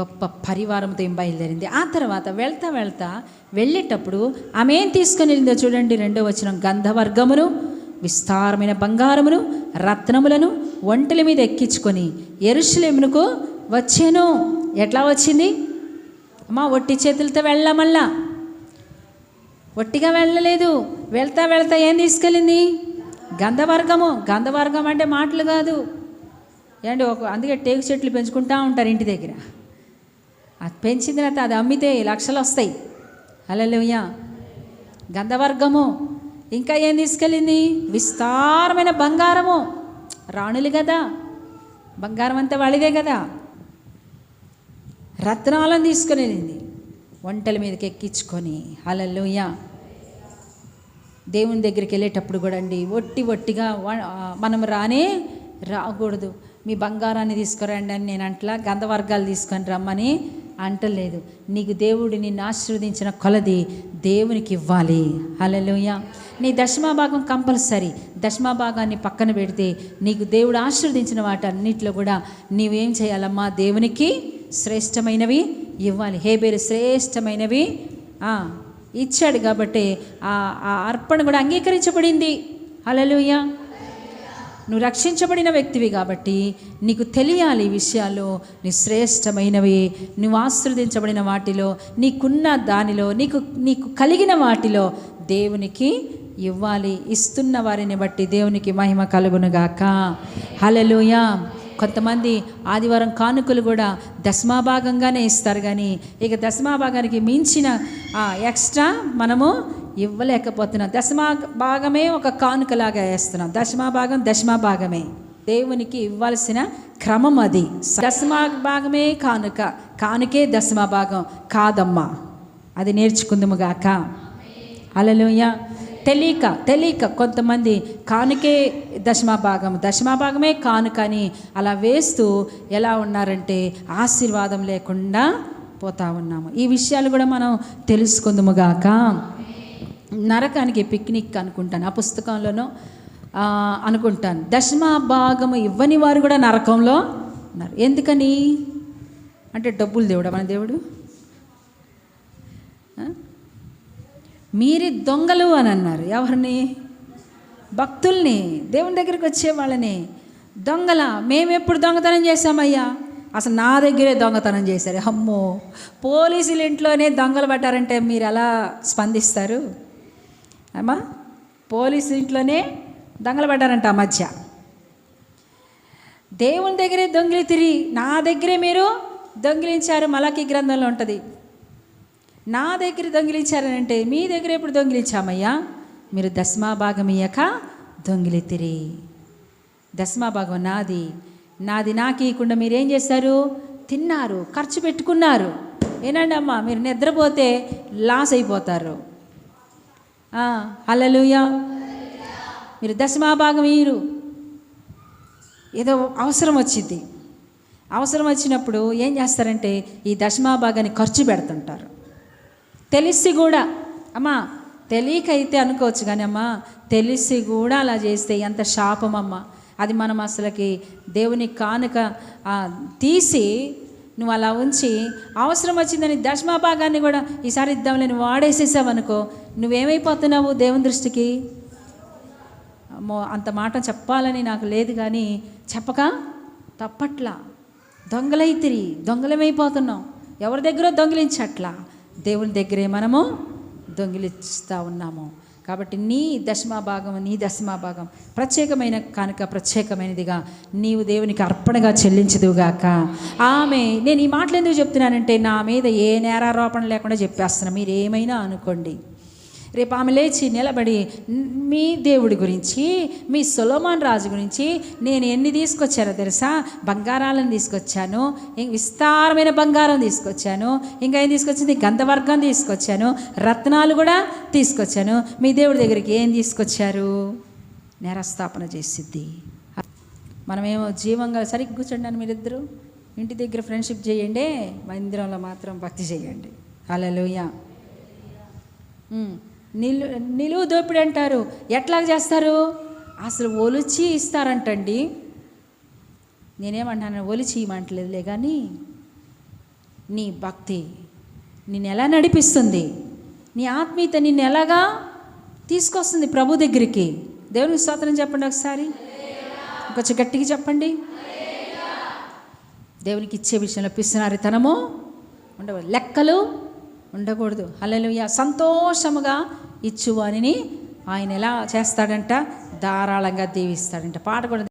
గొప్ప పరివారంతో ఏం బయలుదేరింది? ఆ తర్వాత వెళ్తా వెళ్తా వెళ్ళేటప్పుడు ఆమె ఏం తీసుకొని వెళ్ళిందో చూడండి రెండో వచ్చిన గంధవర్గమును విస్తారమైన బంగారమును రత్నములను ఒంటెల మీద ఎక్కించుకొని ఎరుషులేమునకు వచ్చాను. ఎట్లా వచ్చింది? అమ్మా ఒట్టి చేతులతో వెళ్ళమల్లా ఒట్టిగా వెళ్ళలేదు. వెళ్తా వెళ్తా ఏం తీసుకెళ్ళింది? గంధవర్గము. గంధవర్గం అంటే మాటలు కాదు. ఏంటి ఒక అందుకే టేకు చెట్లు పెంచుకుంటా ఉంటారు ఇంటి దగ్గర. అది పెంచిన తర్వాత అది అమ్మితే లక్షలు వస్తాయి. అలలుయ్యా గంధవర్గము. ఇంకా ఏం తీసుకెళ్ళింది? విస్తారమైన బంగారము. రాణులు కదా. బంగారం అంతా వాళ్ళదే కదా. రత్నాలను తీసుకుని వెళ్ళింది వంటల మీదకి ఎక్కించుకొని. అలలుయ్యా దేవుని దగ్గరికి వెళ్ళేటప్పుడు కూడా అండి ఒట్టి ఒట్టిగా మనం రానే రాకూడదు. మీ బంగారాన్ని తీసుకురండి అని నేను అంట్లా గంధవర్గాలు తీసుకొని రమ్మని అంటలేదు. నీకు దేవుడు నిన్ను ఆశీర్వదించిన కొలది దేవునికి ఇవ్వాలి. హలలోయ నీ దశమాభాగం కంపల్సరీ. దశమాభాగాన్ని పక్కన పెడితే నీకు దేవుడు ఆశీర్వదించిన వాటన్నిటిలో కూడా నీవేం చేయాలమ్మా? దేవునికి శ్రేష్టమైనవి ఇవ్వాలి. హేబేరు శ్రేష్టమైనవి ఇచ్చాడు కాబట్టి ఆ ఆ అర్పణ కూడా అంగీకరించబడింది. హల్లెలూయా. నువ్వు రక్షించబడిన వ్యక్తివి కాబట్టి నీకు తెలియాలి ఈ విషయాలు. నీ శ్రేష్టమైనవి నువ్వు ఆశ్రదించబడిన వాటిలో నీకున్న దానిలో నీకు నీకు కలిగిన వాటిలో దేవునికి ఇవ్వాలి ఇస్తున్న వారిని బట్టి దేవునికి మహిమ కలుగునుగాక. హలలుయా కొంతమంది ఆదివారం కానుకలు కూడా దశమాభాగంగానే ఇస్తారు కానీ ఇక దశమాభాగానికి మించిన ఎక్స్ట్రా మనము ఇవ్వలేకపోతున్నాం. దశమా భాగమే ఒక కానుకలాగా వేస్తున్నాం. దశమా భాగం దశమా భాగమే. దేవునికి ఇవ్వాల్సిన క్రమం అది. దశమా భాగమే కానుక. కానుకే దశమా భాగం కాదమ్మా. అది నేర్చుకుందాముగాక అలలోయ తెలియక తెలియక కొంతమంది కానుకే దశమా భాగం దశమా భాగమే కానుక అని అలా వేస్తూ ఎలా ఉన్నారంటే ఆశీర్వాదం లేకుండా పోతా ఉన్నాము. ఈ విషయాలు కూడా మనం తెలుసుకుందాముగాక నరకానికి పిక్నిక్ అనుకుంటాను ఆ పుస్తకంలోనూ అనుకుంటాను. దశమ భాగము ఇవ్వని వారు కూడా నరకంలో ఉన్నారు. ఎందుకని? అంటే డబ్బులు దేవుడా మన దేవుడు? మీరి మీరే దొంగలు అని అన్నారు. ఎవరిని? భక్తుల్ని దేవుని దగ్గరికి వచ్చే వాళ్ళని. దొంగల మేము ఎప్పుడు దొంగతనం చేశామయ్యా? అసలు నా దగ్గరే దొంగతనం చేశారు. అమ్మో! పోలీసులు ఇంట్లోనే దొంగలు పట్టారంటే మీరు ఎలా స్పందిస్తారు? అమ్మా? పోలీసు ఇంట్లోనే దొంగలు పడ్డారంట ఆ మధ్య. దేవుని దగ్గరే దొంగిలి తిరిగి నా దగ్గరే మీరు దొంగిలించారు మలకి గ్రంథంలో ఉంటుంది. నా దగ్గర దొంగిలించారని అంటే మీ దగ్గర ఎప్పుడు దొంగిలించామయ్యా? మీరు దశమాభాగం ఇయ్యక దొంగిలితిరి దశమాభాగం నాది. నాది నాకు ఇవ్వకుండా మీరేం చేశారు? తిన్నారు ఖర్చు పెట్టుకున్నారు. ఏనండి అమ్మా మీరు నిద్రపోతే లాస్ అయిపోతారు. హల్లెలూయా. మీరు దశమాభాగం ఇయ్యరు. ఏదో అవసరం వచ్చింది. అవసరం వచ్చినప్పుడు ఏం చేస్తారంటే ఈ దశమాభాగాన్ని ఖర్చు పెడుతుంటారు. తెలిసి కూడా అమ్మా తెలియకైతే అనుకోవచ్చు కానీ అమ్మా తెలిసి కూడా అలా చేస్తే ఎంత శాపం అమ్మా. అది మనం అసలుకి దేవుని కానుక తీసి నువ్వు అలా ఉంచి అవసరం వచ్చిందని దశమా భాగాన్ని కూడా ఈసారి ఇద్దాంలే నువ్వు వాడేసేసావు అనుకో. నువ్వేమైపోతున్నావు దేవుని దృష్టికి? అమ్మో అంత మాట చెప్పాలని నాకు లేదు కానీ చెప్పక తప్పట్లా. దొంగలైతిరి దొంగలమైపోతున్నాం. ఎవరి దగ్గర దొంగిలించట్లా. దేవుని దగ్గరే మనము దొంగిలిస్తూ ఉన్నాము. కాబట్టి నీ దశమాభాగం నీ దశమాభాగం ప్రత్యేకమైన కానుక ప్రత్యేకమైనదిగా నీవు దేవునికి అర్పణగా చెల్లించదుగాక ఆమె నేను ఈ మాటలు ఎందుకు చెప్తున్నానంటే నా మీద ఏ నేరారోపణ లేకుండా చెప్పేస్తున్నా. మీరు ఏమైనా అనుకోండి. రేపు ఆమె లేచి నిలబడి మీ దేవుడి గురించి మీ సొలోమాన్ రాజు గురించి నేను ఎన్ని తీసుకొచ్చానో తెలుసా? బంగారాలను తీసుకొచ్చాను విస్తారమైన బంగారం తీసుకొచ్చాను ఇంకా ఏం తీసుకొచ్చింది? గంధవర్గం తీసుకొచ్చాను రత్నాలు కూడా తీసుకొచ్చాను. మీ దేవుడి దగ్గరికి ఏం తీసుకొచ్చారు? నేరస్థాపన చేసిద్ది. మనమేమో జీవంగా సరిగ్గా కూర్చోండి మీరిద్దరూ మీరిద్దరు. ఇంటి దగ్గర ఫ్రెండ్షిప్ చేయండి మందిరంలో మాత్రం భక్తి చేయండి. అలలోయ నిలు నిలువు దోపిడి అంటారు. ఎట్లా చేస్తారు? అసలు ఒలిచి ఇస్తారంటండి. నేనేమంటాను ఒలిచి ఇవ్వమంటలేదులే కానీ నీ భక్తి నిన్ను ఎలా నడిపిస్తుంది? నీ ఆత్మీయత నిన్ను ఎలాగా తీసుకొస్తుంది ప్రభు దగ్గరికి? దేవునికి స్తోత్రం చెప్పండి ఒకసారి. కొంచెం గట్టిగా చెప్పండి. దేవునికి ఇచ్చే విషయంలో పిసినారితనము ఉండవు? లెక్కలు. ఉండకూడదు. అలలుయ సంతోషముగా ఇచ్చువానిని ఆయన ఎలా చేస్తాడంట? ధారాళంగా దీవిస్తాడంట. పాట కూడా